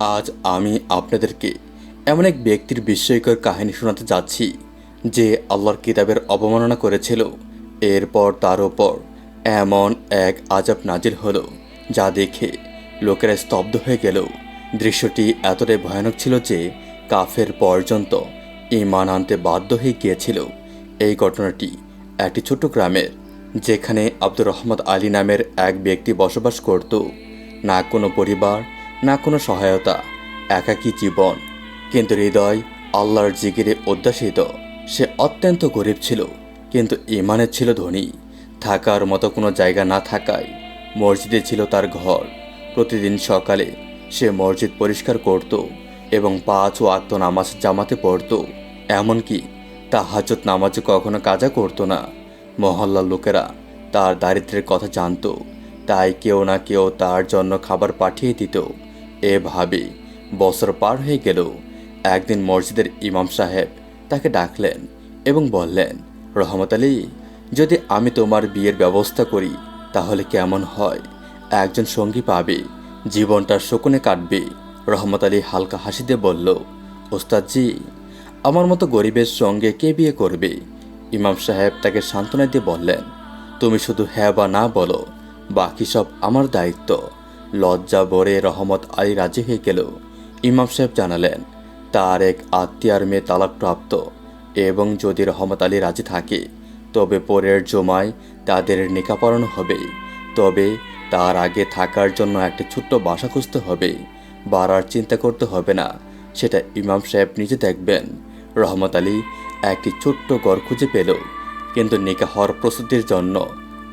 আজ আমি আপনাদেরকে এমন এক ব্যক্তির বিস্ময়কর কাহিনী শোনাতে যাচ্ছি, যে আল্লাহর কিতাবের অবমাননা করেছিল। এরপর তার ওপর এমন এক আজাব নাজিল হলো, যা দেখে লোকেরা স্তব্ধ হয়ে গেল। দৃশ্যটি এতটাই ভয়ানক ছিল যে কাফের পর্যন্ত ইমান আনতে বাধ্য হয়ে গিয়েছিল। এই ঘটনাটি একটি ছোট গ্রামের, যেখানে আব্দুর রহমত আলী নামের এক ব্যক্তি বসবাস করত। না কোনো পরিবার না কোনো সহায়তা, একাকী জীবন। কিন্তু হৃদয় আল্লাহর জিগিরে উদ্যাসিত সে অত্যন্ত গরিব ছিল, কিন্তু ইমানের ছিল ধনী। থাকার মতো কোনো জায়গা না থাকায় মসজিদে ছিল তার ঘর। প্রতিদিন সকালে সে মসজিদ পরিষ্কার করত এবং পাঁচ ও আত্ম নামাজ জামাতে পড়ত। এমনকি তা হাজত নামাজে কখনো কাজা করতো না। মহল্লার লোকেরা তার দারিদ্রের কথা জানতো, তাই কেউ না কেউ তার জন্য খাবার পাঠিয়ে দিত। এভাবে বছর পার হয়ে গেল। একদিন মসজিদের ইমাম সাহেব তাকে ডাকলেন এবং বললেন, রহমত আলী, যদি আমি তোমার বিয়ের ব্যবস্থা করি, তাহলে কেমন হয়? একজন সঙ্গী পাবে জীবনটা শকুনে কাটবে। রহমত আলী হালকা হাসিতে বলল, ওস্তাদজি, আমার মতো গরিবের সঙ্গে কে বিয়ে করবে? ইমাম সাহেব তাকে সান্ত্বনা দিয়ে বললেন, তুমি শুধু হ্যাঁ বা না বলো, বাকি সব আমার দায়িত্ব। লজ্জা ভরে রহমত আলী রাজি হয়ে গেল। ইমাম সাহেব জানালেন, তার এক আত্মীয়ার মেয়ে তালাকপ্রাপ্ত এবং যদি রহমত আলী রাজি থাকে, তবে পরের জমায় তাদের নিকা পড়ানো হবে। তবে তার আগে থাকার জন্য একটি ছোট্ট বাসা খুঁজতে হবে। বাড়ার চিন্তা করতে হবে না, সেটা ইমাম সাহেব নিজে দেখবেন। রহমত আলী একটি ছোট্ট ঘর খুঁজে পেল, কিন্তু নিকা হওয়ার প্রস্তুতির জন্য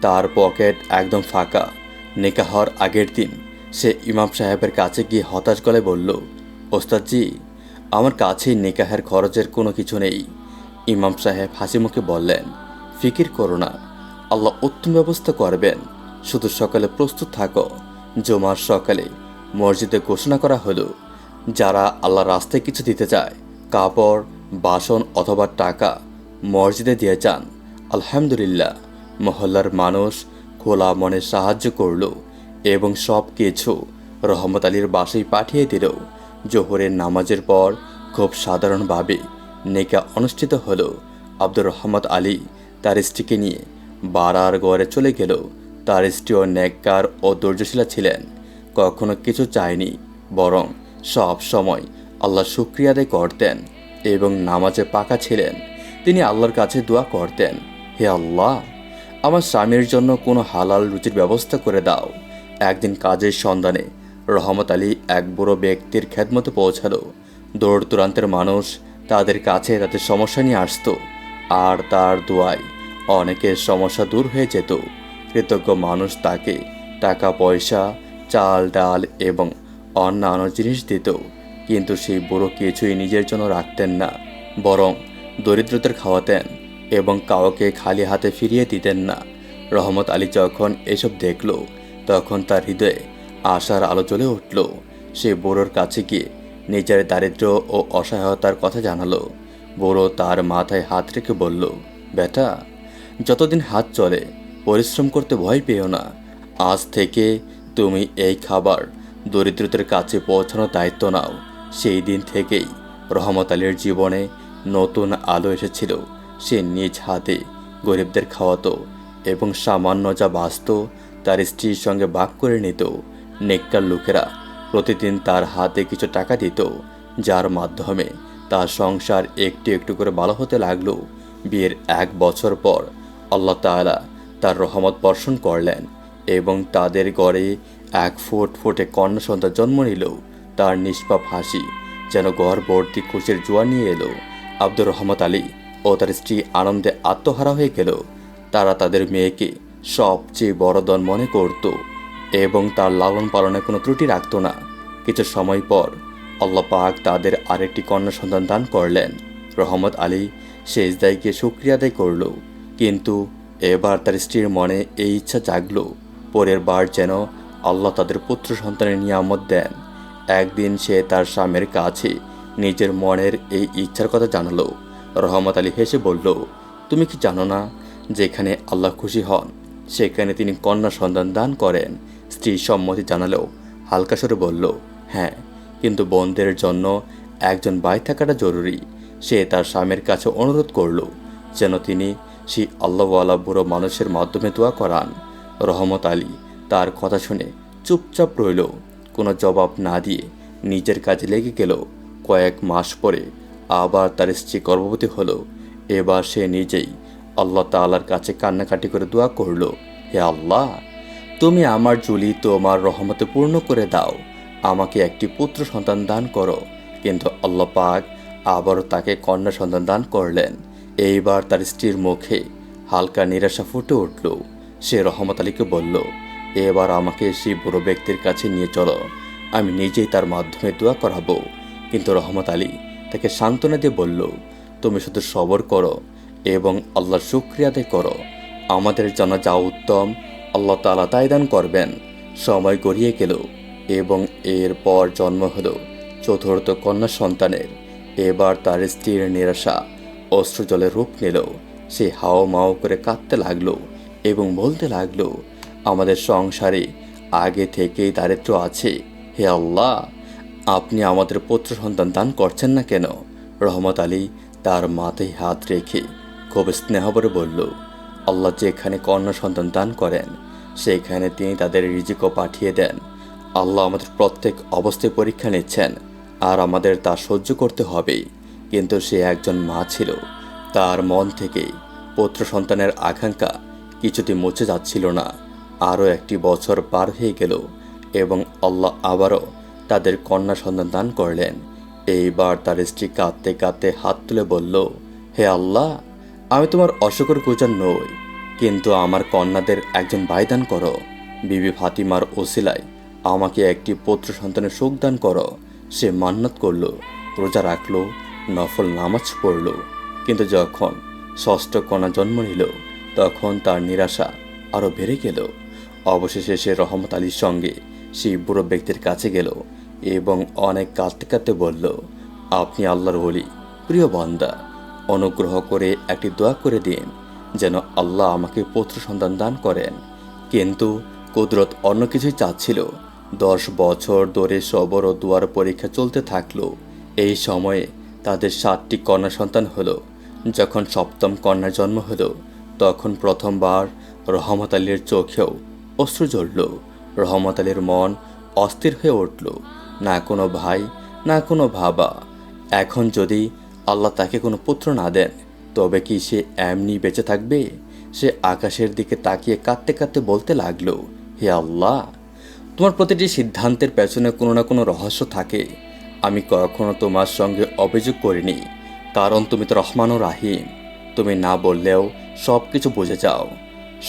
তার পকেট একদম ফাঁকা। নিকা হওয়ার আগের দিন সে ইমাম সাহেবের কাছে গিয়ে হতাশ গলায় বলল, ওস্তাদজি, আমার কাছেই নিকাহের খরচের কোনো কিছু নেই। ইমাম সাহেব হাসি মুখে বললেন, ফিকির করো না, আল্লাহ উত্তম ব্যবস্থা করবেন। শুধু সকালে প্রস্তুত থাকো। জমার সকালে মসজিদে ঘোষণা করা হলো, যারা আল্লাহ রাস্তায় কিছু দিতে চায়, কাপড়, বাসন অথবা টাকা মসজিদে দিয়ে যান। আলহামদুলিল্লাহ। মহল্লার মানুষ খোলা মনে সাহায্য করল। এবং সব কিছু রহমত আলীর বাসায় পাঠিয়ে দিল। জোহরের নামাজের পর খুব সাধারণভাবে নেকা অনুষ্ঠিত হলো। আব্দুর রহমত আলী তার স্ত্রীকে নিয়ে বাড়ার ঘরে চলে গেল। তার স্ত্রীও নেককার ও ধৈর্যশীলা ছিলেন। কখনো কিছু চায়নি, বরং সব সময় আল্লাহ শুক্রিয়া আদায় করতেন এবং নামাজে পাকা ছিলেন। তিনি আল্লাহর কাছে দোয়া করতেন, হে আল্লাহ, আমার স্বামীর জন্য কোনো হালাল রুচির ব্যবস্থা করে দাও। একদিন কাজের সন্ধানে রহমত আলী এক বুড়ো ব্যক্তির খেদমতে পৌঁছালো। দৌড় দূরান্তের মানুষ তাদের কাছে তাদের সমস্যা নিয়ে আসতো আর তার দোয়ায় অনেকের সমস্যা দূর হয়ে যেত। কৃতজ্ঞ মানুষ তাকে টাকা, পয়সা, চাল, ডাল এবং অন্যান্য জিনিস দিত। কিন্তু সেই বুড়ো কিছুই নিজের জন্য রাখতেন না, বরং দরিদ্রদের খাওয়াতেন এবং কাউকে খালি হাতে ফিরিয়ে দিতেন না। রহমত আলী যখন এসব দেখল তখন তার হৃদয়ে আশার আলো জ্বলে উঠল। সে বুড়োর কাছে গিয়ে নিজের দারিদ্র ও অসহায়তার কথা জানালো। বোরো তার মাথায় হাত রেখে বলল, বেটা, যতদিন হাত চলে, পরিশ্রম করতে ভয় পেও না। আজ থেকে তুমি এই খাবার দরিদ্রদের কাছে পৌঁছানোর দায়িত্ব নাও। সেই দিন থেকেই রহমত আলীর জীবনে নতুন আলো এসেছিল। সে নিজ হাতে গরিবদের খাওয়াতো এবং সামান্য যা বাঁচত তার স্ত্রীর সঙ্গে ভাগ করে নিত। নেককার লোকেরা প্রতিদিন তার হাতে কিছু টাকা দিত, যার মাধ্যমে তার সংসার একটু একটু করে ভালো হতে লাগল। বিয়ের এক বছর পর আল্লাহ তাআলা তার রহমত বর্ষণ করলেন এবং তাদের গড়ে এক ফুট ফুটে কন্যা সন্তান জন্ম নিল। তার নিষ্পাপ হাসি যেন গড়বর্তী খুশির জোয়ার নিয়ে এলো। আব্দুর রহমত আলী ও তার স্ত্রী আনন্দে আত্মহারা হয়ে গেল। তারা তাদের মেয়েকে সবচেয়ে বড় দন মনে করত এবং তার লালন পালনে কোনো ত্রুটি রাখত না। কিছু সময় পর পাক তাদের আরেকটি কন্যা সন্তান দান করলেন। রহমত আলী শেষদায় গিয়ে শুক্রিয়া করল, কিন্তু এবার তার স্ত্রীর মনে এই ইচ্ছা জাগল, পরের বার যেন আল্লাহ তাদের পুত্র সন্তানের নিয়ামত দেন। একদিন সে তার স্বামীর কাছে নিজের মনের এই ইচ্ছার কথা জানালো। রহমত আলী হেসে বলল, তুমি কি জানো না যেখানে আল্লাহ খুশি হন? সেখানে তিনি কন্যা সন্তান দান করেন। স্ত্রী সম্মতি জানালেও হালকা সরে বলল হ্যাঁ কিন্তু বোনদের জন্য একজন ভাই থাকাটা জরুরি। সে তার স্বামীর কাছে অনুরোধ করল, যেন তিনি সেই আল্লাহওয়ালা বুড়ো মানুষের মাধ্যমে দোয়া করান। রহমত আলী তার কথা শুনে চুপচাপ রইল। কোনো জবাব না দিয়ে নিজের কাজে লেগে গেল। কয়েক মাস পরে আবার তার স্ত্রী গর্ভবতী হলো। এবার সে নিজেই আল্লাহ তাআলার কাছে কান্নাকাটি করে দোয়া করল, হে আল্লাহ, তুমি আমার জুলি তোমার রহমতে পূর্ণ করে দাও, আমাকে একটি পুত্র সন্তান দান করো। কিন্তু আল্লাহ পাক আবারও তাকে কন্যা সন্তান দান করলেন। এইবার তার স্ত্রীর মুখে হালকা নিরাশা ফুটে উঠল। সে রহমত আলীকে বলল, এবার আমাকে সেই বুড়ো ব্যক্তির কাছে নিয়ে চলো, আমি নিজেই তার মাধ্যমে দোয়া করাবো। কিন্তু রহমত আলী তাকে সান্ত্বনা দিয়ে বলল, তুমি শুধু সবর করো এবং আল্লাহর শুক্রিয়া আদায় করো। আমাদের জন্য যা উত্তম, আল্লাহ তালা তাই দান করবেন। সময় গড়িয়ে গেল এবং এরপর জন্ম হলো চতুর্থ কন্যা সন্তানের। এবার তার স্ত্রীর নিরাশা অশ্রুজলে রূপ নিল। সে হাও মাও করে কাঁদতে লাগল এবং বলতে লাগল, আমাদের সংসারে আগে থেকেই দারিদ্র আছে। হে আল্লাহ, আপনি আমাদের পুত্র সন্তান দান করছেন না কেন? রহমত আলী তার মাথায় হাত রেখে খুব স্নেহভরে বলল, আল্লাহ যেখানে কন্যা সন্তান দান করেন, সেখানে তিনি তাদের রিজিকও পাঠিয়ে দেন। আল্লাহ আমাদের প্রত্যেক অবস্থায় পরীক্ষা নিচ্ছেন, আর আমাদের তা সহ্য করতে হবে কিন্তু সে একজন মা ছিল, তার মন থেকে পুত্র সন্তানের আকাঙ্ক্ষা কিছুতে মুছে যাচ্ছিল না। আরও একটি বছর পার হয়ে গেল, এবং আল্লাহ আবারও তাদের কন্যা সন্তান দান করলেন। এইবার তার স্ত্রী কাঁদতে কাঁদতে হাত তুলে বলল, হে আল্লাহ আমি তোমার অশোকর গুজার নই, কিন্তু আমার কন্যাদের একজন ভাই দান করো। বিবি ফাতিমার ওসিলায় আমাকে একটি পুত্র সন্তানের শোক দান করো। সে মান্নত করল, রোজা রাখল, নফল নামাজ পড়ল। কিন্তু যখন ষষ্ঠ কন্যা জন্ম নিল, তখন তার নিরাশা আরও বেড়ে গেল। অবশেষে সে রহমত আলীর সঙ্গে সেই বুড়ো ব্যক্তির কাছে গেল এবং অনেক কাঁদতে কাঁদতে বলল, আপনি আল্লাহর বলি প্রিয় বন্দা। অনুগ্রহ করে একটি দোয়া করে দিন, যেন আল্লাহ আমাকে পুত্র সন্তান দান করেন। কিন্তু কুদরত অন্য কিছুই চাচ্ছিল। দশ বছর ধরে সবর ও দুয়ার পরীক্ষা চলতে থাকল। এই সময়ে তাদের সাতটি কন্যা সন্তান হলো। যখন সপ্তম কন্যার জন্ম হলো, তখন প্রথমবার রহমত আলীর চোখেও অশ্রু জ্বলল। রহমত আলীর মন অস্থির হয়ে উঠল। না কোনো ভাই, না কোনো ভাবা এখন যদি আল্লাহ তাকে কোনো পুত্র না দেন। তবে কি সে এমনি বেঁচে থাকবে? সে আকাশের দিকে তাকিয়ে কাঁদতে কাঁদতে বলতে লাগল, হে আল্লাহ, তোমার প্রতিটি সিদ্ধান্তের পেছনে কোনো না কোনো রহস্য থাকে। আমি কখনো তোমার সঙ্গে অভিযোগ করিনি, কারণ তুমি তো রহমান ও রাহিম। তুমি না বললেও সব কিছু বুঝে যাও।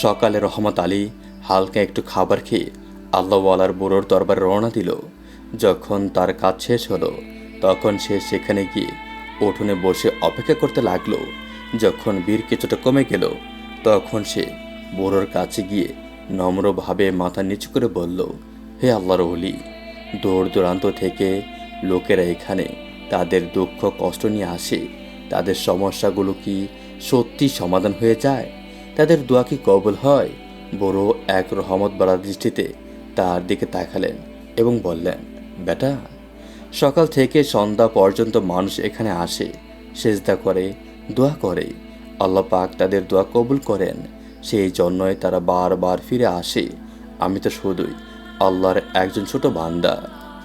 সকালে রহমত আলী হালকা একটু খাবার খেয়ে আল্লাহওয়ালার বুড়োর দরবারে রওনা দিল। যখন তার কাজ শেষ হলো, তখন সে সেখানে গিয়ে উঠোনে বসে অপেক্ষা করতে লাগল। যখন বীর কিছুটা কমে গেল, তখন সে বুড়োর কাছে গিয়ে নম্রভাবে মাথা নিচু করে বলল, হে আল্লাহর অলি দূর দূরান্ত থেকে লোকেরা এখানে তাদের দুঃখ কষ্ট নিয়ে আসে। তাদের সমস্যাগুলো কি সত্যি সমাধান হয়ে যায়? তাদের দোয়া কি কবল হয়? বড় এক রহমত বাড়ার দৃষ্টিতে তার দিকে তাকালেন এবং বললেন, বেটা সকাল থেকে সন্ধ্যা পর্যন্ত মানুষ এখানে আসে, সেজদা করে, দোয়া করে। আল্লাহ পাক তাদের দোয়া কবুল করেন। সেই জন্যই তারা বারবার ফিরে আসে। আমি তো শুধুই আল্লাহর একজন ছোট বান্দা।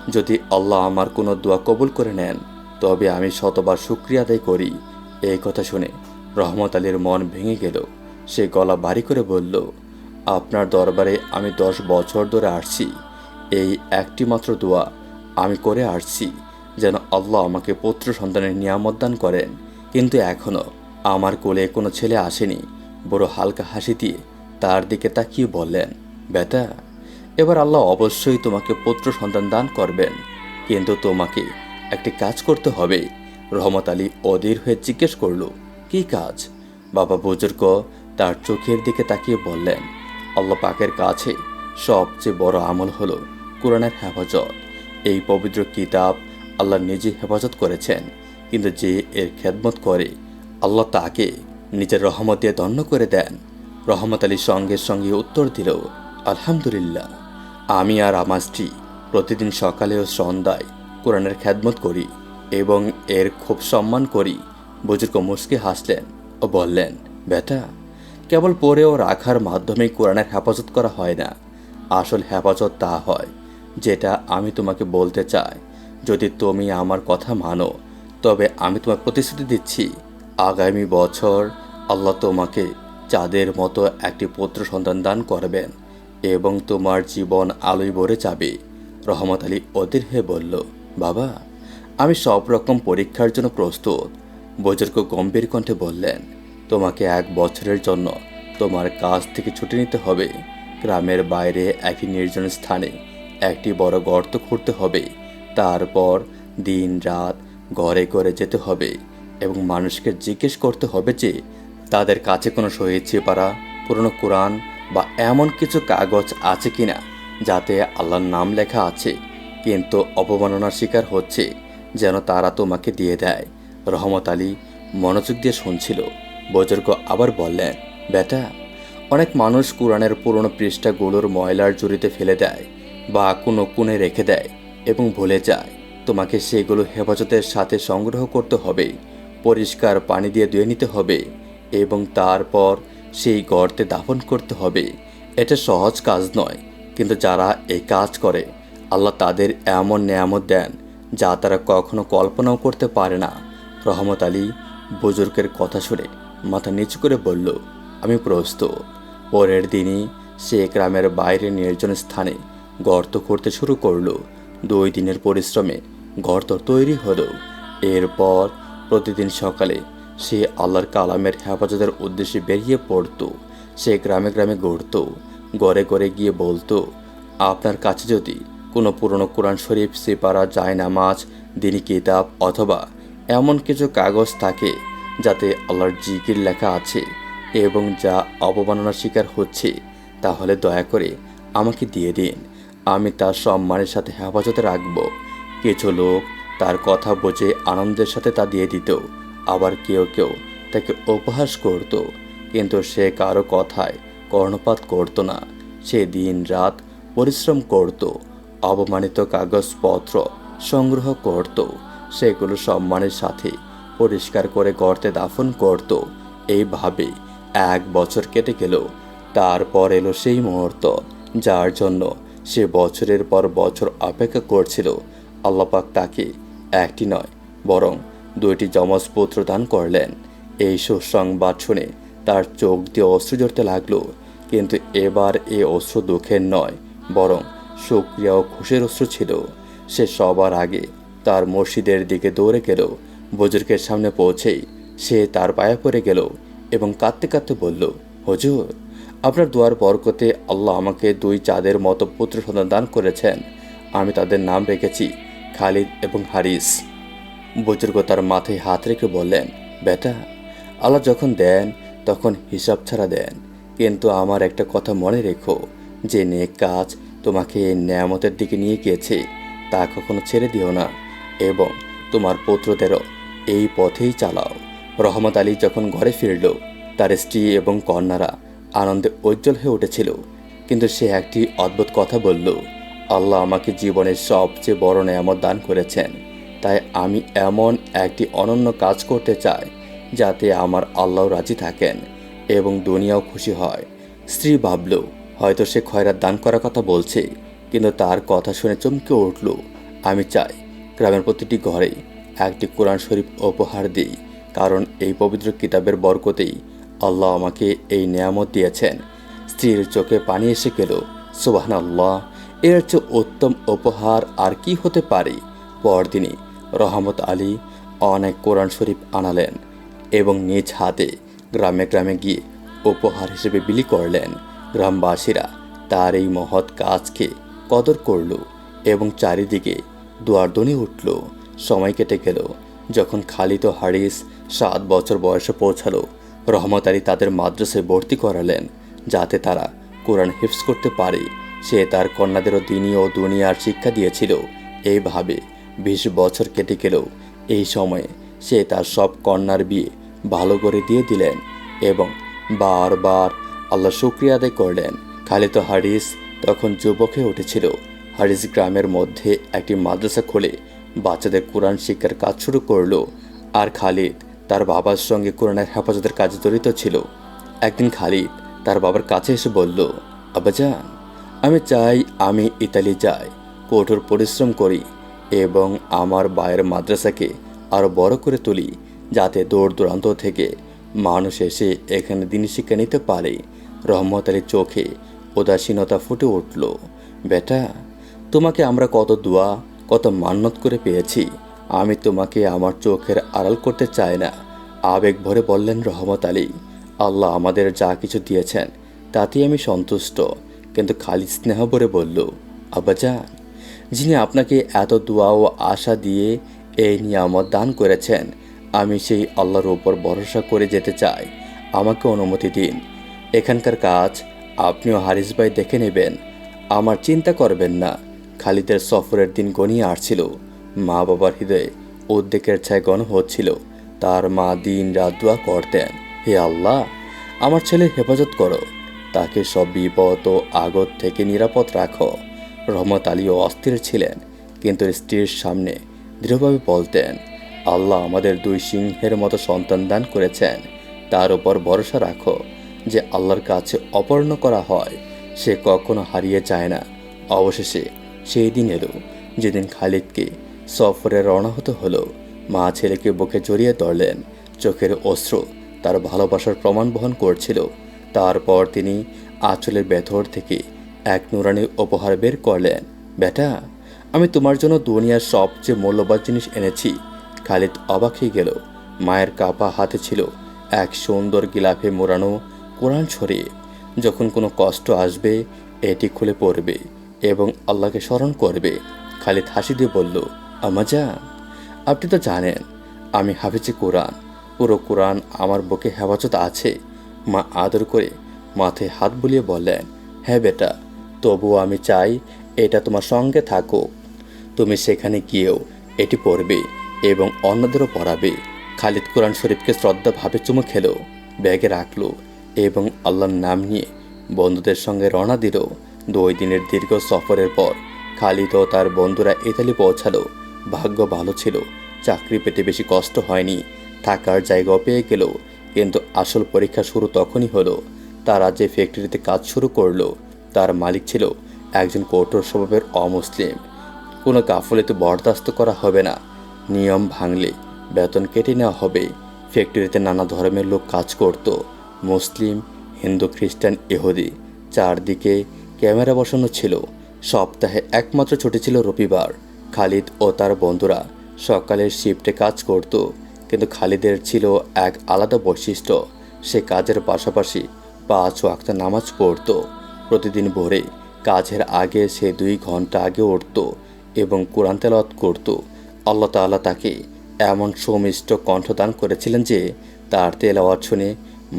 যদি আল্লাহ আমার কোনো দোয়া কবুল করে নেন, তবে আমি শতবার শুক্রিয়া আদায় করি। এই কথা শুনে রহমত আলীর মন ভেঙে গেল। সে গলা ভারী করে বলল, আপনার দরবারে আমি দশ বছর ধরে আসছি। এই একটি মাত্র দোয়া আমি করে আসছি যেন আল্লাহ আমাকে পুত্র সন্তানের নিয়ামত দান করেন। কিন্তু এখনও আমার কোলে কোনো ছেলে আসেনি। বড় হালকা হাসি দিয়ে তার দিকে তাকিয়ে বললেন, বেটা, এবার আল্লাহ অবশ্যই তোমাকে পুত্র সন্তান দান করবেন। কিন্তু তোমাকে একটি কাজ করতে হবে। রহমত আলী অধীর হয়ে জিজ্ঞেস করল, কি কাজ? বাবা বুজুর্গ তার চোখের দিকে তাকিয়ে বললেন, আল্লাহ পাকের কাছে সবচেয়ে বড় আমল হলো কোরআনের হেফাজত। এই পবিত্র কিতাব আল্লাহ নিজে হেফাজত করেছেন। কিন্তু যে এর খেদমত করে, আল্লাহ তাকে নিজের রহমত দিয়ে ধন্য করে দেন। রহমত আলী সঙ্গে সঙ্গে উত্তর দিল, আলহামদুলিল্লাহ, আমি আর আমার স্ত্রী প্রতিদিন সকালে ও সন্ধ্যায় কোরআনের খ্যাদমত করি এবং এর খুব সম্মান করি। বুজুর্গ মুসকে হাসলেন ও বললেন, বেটা, কেবল পড়ে ও রাখার মাধ্যমেই কোরআনের হেফাজত করা হয় না। আসল হেফাজত তা হয় যেটা আমি তোমাকে বলতে চাই। যদি তুমি আমার কথা মানো, তবে আমি তোমার প্রতিশ্রুতি দিচ্ছি, আগামী বছর আল্লাহ তোমাকে চাঁদের মতো একটি পুত্র সন্তান দান করবেন এবং তোমার জীবন আলোয় ভরে যাবে। রহমত আলী অধীর হয়ে বলল, বাবা, আমি সব রকম পরীক্ষার জন্য প্রস্তুত। বুজুর্গ গম্ভীর কণ্ঠে বললেন, তোমাকে এক বছরের জন্য তোমার কাজ থেকে ছুটি নিতে হবে। গ্রামের বাইরে একটি নির্জন স্থানে একটি বড় গর্ত খুঁড়তে হবে। তারপর দিন রাত ঘরে ঘরে যেতে হবে এবং মানুষকে জিজ্ঞেস করতে হবে যে, তাদের কাছে কোনো শহীদ চেপারা পুরনো কোরআন বা এমন কিছু কাগজ আছে কিনা যাতে আল্লাহর নাম লেখা আছে। কিন্তু অপমাননার শিকার হচ্ছে যেন তারা তোমাকে দিয়ে দেয়। রহমত আলী মনোযোগ দিয়ে শুনছিল। বুজুর্গ আবার বললেন, বেটা, অনেক মানুষ কোরআনের পুরনো পৃষ্ঠাগুলোর ময়লার জুড়িতে ফেলে দেয়। বা কোনো কোণে রেখে দেয় এবং ভুলে যায়। তোমাকে সেগুলো হেফাজতের সাথে সংগ্রহ করতে হবে, পরিষ্কার পানি দিয়ে ধুয়ে নিতে হবে এবং তারপর সেই গর্তে দাফন করতে হবে। এটা সহজ কাজ নয়, কিন্তু যারা এই কাজ করে, আল্লাহ তাদের এমন নেয়ামত দেন যা তারা কখনো কল্পনাও করতে পারে না। রহমত আলী বুজুর্গের কথা শুনে মাথা নিচু করে বলল, আমি প্রস্তুত। পরের দিনই সে গ্রামের বাইরে নির্জন স্থানে গর্ত করতে শুরু করল। দুই দিনের পরিশ্রমে গর্ত তৈরি হলো। এরপর প্রতিদিন সকালে সে আল্লাহর কালামের হেফাজতের উদ্দেশ্যে বেরিয়ে পড়তো। সে গ্রামে গ্রামে ঘুরত গড়ে গড়ে গিয়ে বলতো, আপনার কাছে যদি কোনো পুরনো কোরআন শরীফ, সিপারা যায় নামাজ দিনী কিতাব অথবা এমন কিছু কাগজ থাকে যাতে আল্লাহর জিকির লেখা আছে এবং যা অবমাননার শিকার হচ্ছে, তাহলে দয়া করে আমাকে দিয়ে দিন। আমি তার সম্মানের সাথে হেফাজতে রাখব। কিছু লোক তার কথা বোঝে আনন্দের সাথে তা দিয়ে দিত, আবার কেউ কেউ তাকে উপহাস করত। কিন্তু সে কারও কথায় কর্ণপাত করত না। সে দিন রাত পরিশ্রম করত অবমানিত কাগজপত্র সংগ্রহ করত, সেগুলো সম্মানের সাথে পরিষ্কার করে গর্তে দাফন করত। এইভাবে এক বছর কেটে গেল, তারপর এলো সেই মুহূর্ত, যার জন্য সে বছরের পর বছর অপেক্ষা করছিল। আল্লাপাক তাকে একটি নয়, বরং দুইটি যমজ পুত্র দান করলেন। এই সুসংবাদ শুনে তার চোখ দিয়ে অশ্রু জড়তে লাগল, কিন্তু এবার এ অশ্রু দুঃখের নয়, বরং সুক্রিয়া ও খুশির অশ্রু ছিল। সে সবার আগে তার মসজিদের দিকে দৌড়ে গেল, বুজুর্গের সামনে পৌঁছেই সে তার পায়ে পড়ে গেল এবং কাঁদতে কাঁদতে বলল, হুজুর আপনার দুয়ার বরকতে আল্লাহ আমাকে দুই চাঁদের মতো পুত্র সন্তান দান করেছেন। আমি তাদের নাম রেখেছি খালিদ এবং হারিস। বুজুর্গ তার মাথায় হাত রেখে বললেন, বেটা, আল্লাহ যখন দেন, তখন হিসাব ছাড়া দেন। কিন্তু আমার একটা কথা মনে রেখো, যে নেক কাজ তোমাকে এই নেয়ামতের দিকে নিয়ে গিয়েছে, তা কখনো ছেড়ে দিও না। এবং তোমার পুত্রদেরও এই পথেই চালাও। রহমত আলী যখন ঘরে ফিরল, তার স্ত্রী এবং কন্যারা আনন্দে উজ্জ্বল হয়ে উঠেছিল। কিন্তু সে একটি অদ্ভুত কথা বলল, আল্লাহ আমাকে জীবনের সবচেয়ে বড় নেয়ামত দান করেছেন। তাই আমি এমন একটি অনন্য কাজ করতে চাই, যাতে আমার আল্লাহ রাজি থাকেন এবং দুনিয়াও খুশি হয়। স্ত্রী ভাবল, হয়তো সে খয়রাত দান করার কথা বলছে, কিন্তু তার কথা শুনে চমকে উঠল, আমি চাই গ্রামের প্রতিটি ঘরে একটি কোরআন শরীফ উপহার দিই, কারণ এই পবিত্র কিতাবের বরকতেই আল্লাহ আমাকে এই নিয়ামত দিয়েছেন। স্ত্রীর চোখে পানি এসে গেল। সুবাহান আল্লাহ এর চেয়ে উত্তম উপহার আর কি হতে পারে? পরদিনই রহমত আলী অনেক কোরআন শরীফ আনালেন এবং নিজ হাতে গ্রামে গ্রামে গিয়ে উপহার হিসেবে বিলি করলেন। গ্রামবাসীরা তার এই মহৎ কাজকে কদর করল এবং চারিদিকে দুয়ারদনি উঠল। সময় কেটে গেল। যখন খালিদ ও হারিস সাত বছর বয়সে পৌঁছালো রহমত আলী তাদের মাদ্রাসায় ভর্তি করালেন, যাতে তারা কোরআন হিফস করতে পারে। সে তার কন্যাদেরও দিনী ও দুনিয়ার শিক্ষা দিয়েছিল। এইভাবে বিশ বছর কেটে গেলেও এই সময়ে সে তার সব কন্যার বিয়ে ভালো করে দিয়ে দিলেন এবং বারবার আল্লাহ শুক্রিয়া আদায় করলেন। খালিদ হারিস তখন যুবক হয়ে উঠেছিল। হারিস গ্রামের মধ্যে একটি মাদ্রাসা খুলে বাচ্চাদের কোরআন শিক্ষার কাজ শুরু করল। আর খালিদ তার বাবার সঙ্গে কোরআনের হেফাজতের কাজে জড়িত ছিল। একদিন খালিদ তার বাবার কাছে এসে বলল, আব্বাজান, আমি চাই আমি ইতালি যাই, কঠোর পরিশ্রম করি এবং আমার বায়ের মাদ্রাসাকে আরও বড় করে তুলি, যাতে দূর দূরান্ত থেকে মানুষ এসে এখানে দিন শিক্ষা নিতে পারে। রহমত আলীর চোখে উদাসীনতা ফুটে উঠল। বেটা, তোমাকে আমরা কত দোয়া, কত মান্যত করে পেয়েছি আমি তোমাকে আমার চোখের আড়াল করতে চাই না। আবেগ ভরে বললেন রহমত আলী, আল্লাহ আমাদের যা কিছু দিয়েছেন, তাতেই আমি সন্তুষ্ট। কিন্তু খালি স্নেহ ভরে বলল, আব্বাজান, যিনি আপনাকে এত দোয়া ও আশা দিয়ে এই নিয়ামত দান করেছেন, আমি সেই আল্লাহর উপর ভরসা করে যেতে চাই। আমাকে অনুমতি দিন। এখানকার কাজ আপনিও হারিস ভাই দেখে নেবেন। আমার চিন্তা করবেন না। খালিদের সফরের দিন গনিয়ে আসছিল। মা বাবার হৃদয়ে উদ্বেগের ছায় গণ হচ্ছিল। তার মা দিন রাত দোয়া করতেন, হে আল্লাহ, আমার ছেলে হেফাজত করো। তাকে সব বিপদ ও আগত থেকে নিরাপদ রাখো। রহমত আলীও অস্থির ছিলেন, কিন্তু স্ত্রীর সামনে দৃঢ়ভাবে বলতেন, আল্লাহ আমাদের দুই সিংহের মতো সন্তান দান করেছেন। তার উপর ভরসা রাখো যে আল্লাহর কাছে অপর্ণ করা হয়। সে কখনো হারিয়ে যায় না। অবশেষে সেই দিন এলো, যেদিন খালিদকে সফরে রওনা হতে হলো। মা ছেলেকে বুকে জড়িয়ে ধরলেন। চোখের অস্ত্র তার ভালোবাসার প্রমাণ বহন করছিল। তারপর তিনি আঁচলের ভেতর থেকে এক নুরানি উপহার বের করলেন। বেটা, আমি তোমার জন্য দুনিয়ার সবচেয়ে মূল্যবান জিনিস এনেছি। খালিদ অবাক হয়ে গেল। মায়ের কাপা হাতে ছিল এক সুন্দর গিলাফে মোড়ানো কোরআন ছড়িয়ে। যখন কোনো কষ্ট আসবে, এটি খুলে পড়বে এবং আল্লাহকে স্মরণ করবে। খালিদ হাসি দিয়ে বলল আমাজা আপনি তো জানেন, আমি হাফিজি কোরআন। পুরো কোরআন আমার বুকে হেফাজত আছে। মা আদর করে মাথায় হাত বুলিয়ে বললেন হ্যাঁ বেটা, তবুও আমি চাই এটা তোমার সঙ্গে থাকুক। তুমি সেখানে গিয়েও এটি পড়বে এবং অন্যদেরও পড়াবে। খালিদ কোরআন শরীফকে শ্রদ্ধাভাবে চুমু খেলো, ব্যাগে রাখল এবং আল্লাহর নাম নিয়ে বন্ধুদের সঙ্গে রওনা দিল। দুই দিনের দীর্ঘ সফরের পর খালিদ ও তার বন্ধুরা ইতালি পৌঁছালো। ভাগ্য ভালো ছিল। চাকরি পেতে বেশি কষ্ট হয়নি। থাকার জায়গাও পেয়ে গেল। কিন্তু আসল পরীক্ষা শুরু তখনই হলো। তারা যে ফ্যাক্টরিতে কাজ শুরু করল, তার মালিক ছিল একজন কঠোর স্বভাবের অমুসলিম। কোনো গাফলেতে বরদাস্ত করা হবে না। নিয়ম ভাঙলে বেতন কেটে নেওয়া হবে। ফ্যাক্টরিতে নানা ধর্মের লোক কাজ করত। মুসলিম, হিন্দু, খ্রিস্টান, ইহুদি চারদিকে ক্যামেরা বসানো ছিল। সপ্তাহে একমাত্র ছুটি ছিল রবিবার। খালিদ ও তার বন্ধুরা সকালের শিফটে কাজ করত, কিন্তু খালিদের ছিল এক আলাদা বৈশিষ্ট্য। সে কাজের পাশাপাশি পাঁচ ওয়াক্ত নামাজ পড়তো। প্রতিদিন ভোরে কাজের আগে সে দুই ঘণ্টা আগে উঠত এবং কোরআন তেলাওয়াত করত। আল্লাহ তাআলা তাকে এমন সুমিষ্ট কণ্ঠদান করেছিলেন যে তার তেলাওয়াত শুনে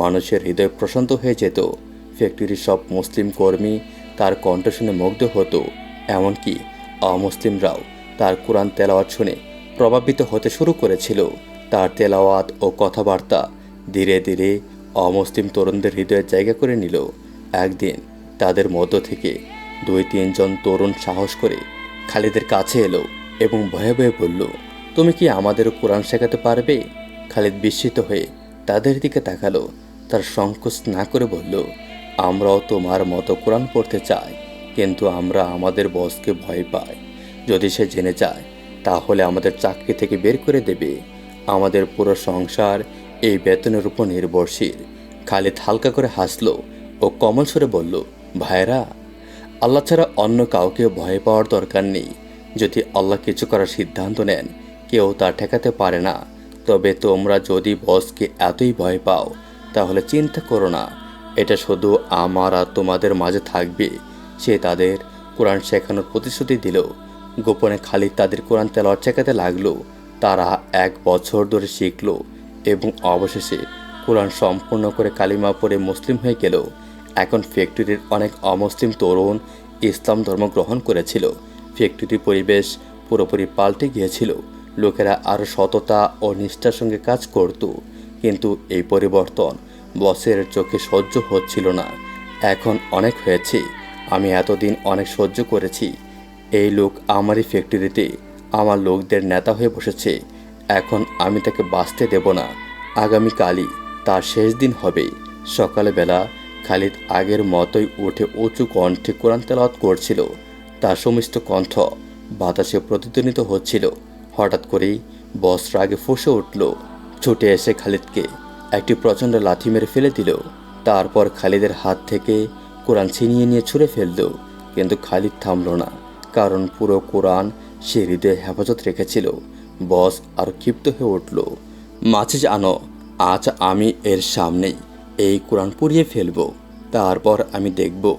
মানুষের হৃদয় প্রশান্ত হয়ে যেত। ফ্যাক্টরির সব মুসলিম কর্মী তার কণ্ঠ শুনে মুগ্ধ হতো, এমনকি অমুসলিমরাও তার কোরআন তেলাওয়াত শুনে প্রভাবিত হতে শুরু করেছিল। তার তেলাওয়াত ও কথাবার্তা ধীরে ধীরে অমুসলিম তরুণদের হৃদয়ে জায়গা করে নিল। একদিন তাদের মধ্য থেকে দুই, তিনজন তরুণ সাহস করে খালিদের কাছে এলো এবং ভয়ে ভয়ে বলল, তুমি কি আমাদের কোরআন শেখাতে পারবে? খালিদ বিস্মিত হয়ে তাদের দিকে তাকালো। তার সংকোচ না করে বলল, আমরাও তোমার মতো কোরআন পড়তে চাই, কিন্তু আমরা আমাদের বসকে ভয় পাই। যদি সে জেনে যায়, তাহলে আমাদের চাকরি থেকে বের করে দেবে। আমাদের পুরো সংসার এই বেতনের উপর নির্ভরশীল। খালিদ হালকা করে হাসলো ও কমল সরে বলল ভাইরা আল্লাহ ছাড়া অন্য কাউকে ভয় পাওয়ার দরকার নেই। যদি আল্লাহ কিছু করার সিদ্ধান্ত নেন, কেউ তা ঠেকাতে পারে না। তবে তোমরা যদি বসকে এতই ভয় পাও, তাহলে চিন্তা করো না। এটা শুধু আমার আর তোমাদের মাঝে থাকবে। সে তাদের কোরআন শেখানোর প্রতিশ্রুতি দিল। গোপনে খালিদ তাদের কোরআন তেলাওয়াত শেখাতে লাগল। তারা এক বছর ধরে শিখল এবং অবশেষে কোরআন সম্পূর্ণ করে কালিমা পড়ে মুসলিম হয়ে গেল। এখন ফ্যাক্টরির অনেক অমুসলিম তরুণ ইসলাম ধর্ম গ্রহণ করেছিল। ফ্যাক্টরির পরিবেশ পুরোপুরি পাল্টে গিয়েছিল। লোকেরা আরও সততা ও নিষ্ঠার সঙ্গে কাজ করত। কিন্তু এই পরিবর্তন বসের চোখে সহ্য হচ্ছিল না। এখন অনেক হয়েছে। আমি এতদিন অনেক সহ্য করেছি। এই লোক আমারই ফ্যাক্টরিতে আমার লোকদের নেতা হয়ে বসেছে। এখন আমি তাকে বাঁচতে দেব না। আগামীকালই তার শেষ দিন হবে। সকালবেলা খালিদ আগের মতোই উঠে উঁচু কণ্ঠে কোরআন তেলাওয়াত করছিল। তার সমস্ত কণ্ঠ বাতাসে প্রতিধ্বনিত হচ্ছিল। হঠাৎ করেই বস রাগে ফুসে উঠল। ছুটে এসে খালিদকে একটি প্রচণ্ড লাথি মেরে ফেলে দিল। তারপর খালিদের হাত থেকে কোরআন ছিনিয়ে নিয়ে ছুঁড়ে ফেলল। কিন্তু খালিদ থামল না। কারণ পুরো কোরআন সে হৃদয়ে হেফাজত রেখেছিল। বস আর ক্ষিপ্ত হয়ে উঠল। মাছিজ আনো আজ আমি এর সামনেই এই কোরআন পুড়িয়ে ফেলব। তারপর আমি দেখব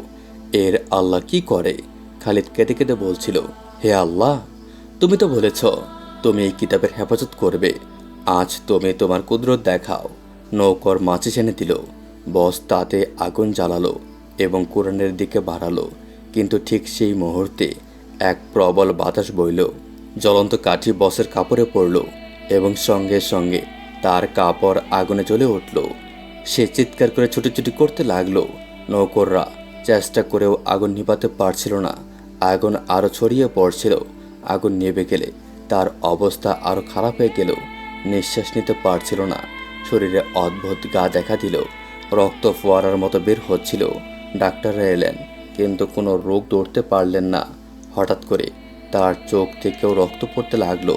এর আল্লাহ কি করে। খালিদ কেঁদে কেঁদে বলছিল, হে আল্লাহ, তুমি তো বলেছ, তুমি এই কিতাবের হেফাজত করবে। আজ তুমি তোমার কুদরত দেখাও। নৌকর মাছি এনে দিল। বস তাতে আগুন জ্বালালো এবং কোরআনের দিকে বাড়ালো। কিন্তু ঠিক সেই মুহূর্তে এক প্রবল বাতাস বইল। জ্বলন্ত কাঠি বসের কাপড়ে পড়ল এবং সঙ্গে সঙ্গে তার কাপড় আগুনে জ্বলে উঠল। সে চিৎকার করে ছুটোছুটি করতে লাগল। নৌকররা চেষ্টা করেও আগুন নিভাতে পারছিল না। আগুন আরও ছড়িয়ে পড়ছিল। আগুন নেভে গেলে তার অবস্থা আরও খারাপ হয়ে গেল। নিঃশ্বাস নিতে পারছিল না। শরীরে অদ্ভুত গা দেখা দিল। রক্ত ফোয়ারার মতো বের হচ্ছিল। ডাক্তাররা এলেন, কিন্তু কোনো রোগ ধরতে পারলেন না। হঠাৎ করে তার চোখ থেকেও রক্ত পড়তে লাগল।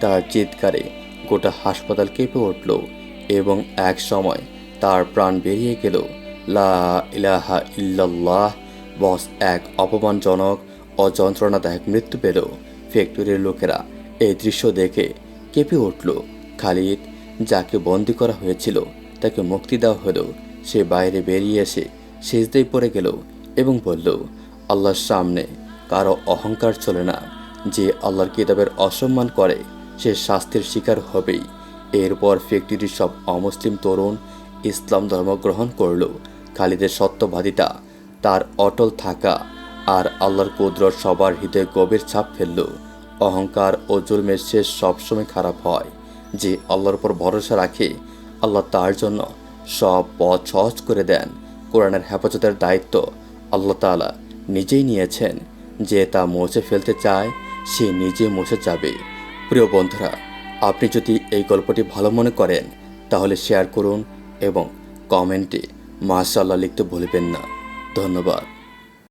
তার চিৎকারে গোটা হাসপাতাল কেঁপে উঠল এবং এক সময় তার প্রাণ বেরিয়ে গেল। লা ইলাহা ইল্লাল্লাহ, বস এক অপমানজনক ও যন্ত্রণাদায়ক মৃত্যু পেল। ফ্যাক্টরির লোকেরা এই দৃশ্য দেখে কেঁপে উঠল। খালিদ, যাকে বন্দি করা হয়েছিল, তাকে মুক্তি দেওয়া হলো। সে বাইরে বেরিয়ে এসে সেজদাই পড়ে গেল এবং বলল, আল্লাহর সামনে কারও অহংকার চলে না। যে আল্লাহর কিতাবের অসম্মান করে, সে শাস্তির শিকার হবেই। এরপর ফ্যাক্টরির সব অমুসলিম তরুণ ইসলাম ধর্ম গ্রহণ করল। খালিদের সত্যবাদিতা, তার অটল থাকা আর আল্লাহর কুদরত সবার হৃদয়ে গভীর ছাপ ফেলল। অহংকার ও জুলমের শেষ সবসময় খারাপ হয়। যে আল্লাহর উপর ভরসা রাখে, আল্লাহ তার জন্য সব পথ সহজ করে দেন। কোরআনের হেফাজতের দায়িত্ব আল্লাহ তাআলা নিজেই নিয়েছেন। যে তা মুছে ফেলতে চায়, সে নিজে মুছে যাবে। প্রিয় বন্ধুরা, আপনি যদি এই গল্পটি ভালো মনে করেন, তাহলে শেয়ার করুন এবং কমেন্টে মাশাল্লাহ লিখতে ভুলবেন না। ধন্যবাদ।